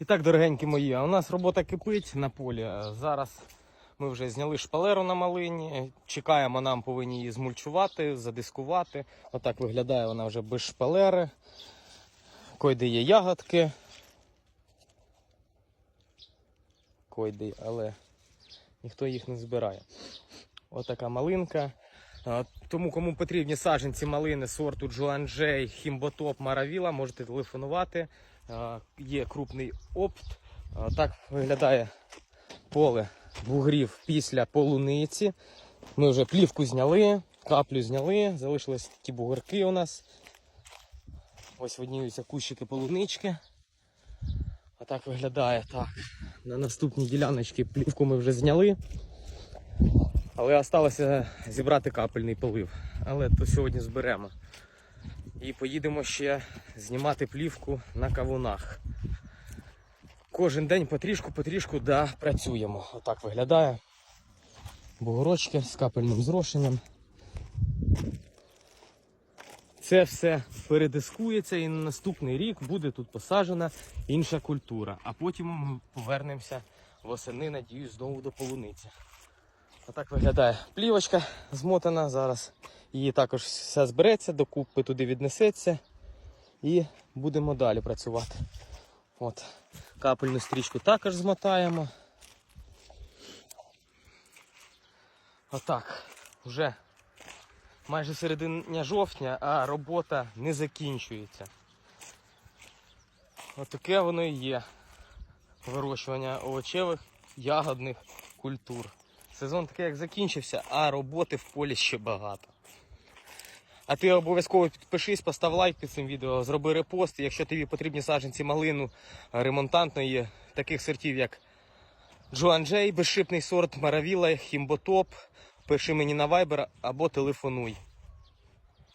І так, дорогенькі мої, у нас робота кипить на полі. Е, Зараз ми вже зняли шпалеру на малині. Чекаємо, нам повинні її змульчувати, задискувати. Отак виглядає вона вже без шпалери. Койде є ягодки. Койде, але ніхто їх не збирає. Отака малинка. Тому кому потрібні саджанці малини сорту Джоанджей, Хімботоп, Маравіла, можете телефонувати. Є крупний опт. Так виглядає поле бугрів після полуниці. Ми вже плівку зняли, каплю зняли, залишились такі бугорки у нас. Ось видніються кущики полунички. А так виглядає так. На наступній діляночці плівку ми вже зняли. Але залишилося зібрати капельний полив. Але то сьогодні зберемо. І поїдемо ще знімати плівку на кавунах. Кожен день потрішку, потрішку да, працюємо. Отак виглядає. Бугорочки з капельним зрошенням. Це все передискується і на наступний рік буде тут посаджена інша культура. А потім ми повернемося восени, надіюсь, знову до полуниці. Отак виглядає плівочка змотана зараз. Її також все збереться, докупи туди віднесеться. І будемо далі працювати. От. Капельну стрічку також змотаємо. Отак. Вже майже середина жовтня, а робота не закінчується. Отаке воно і є. Вирощування овочевих ягодних культур. Сезон такий як закінчився, а роботи в полі ще багато. А ти обов'язково підпишись, постав лайк під цим відео, зроби репост. Якщо тобі потрібні саджанці малину ремонтантної, таких сортів, як Джоанджей, безшипний сорт Маравіла, Хімботоп, пиши мені на Viber або телефонуй.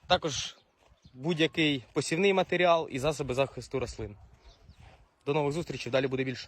Також будь-який посівний матеріал і засоби захисту рослин. До нових зустрічей, далі буде більше.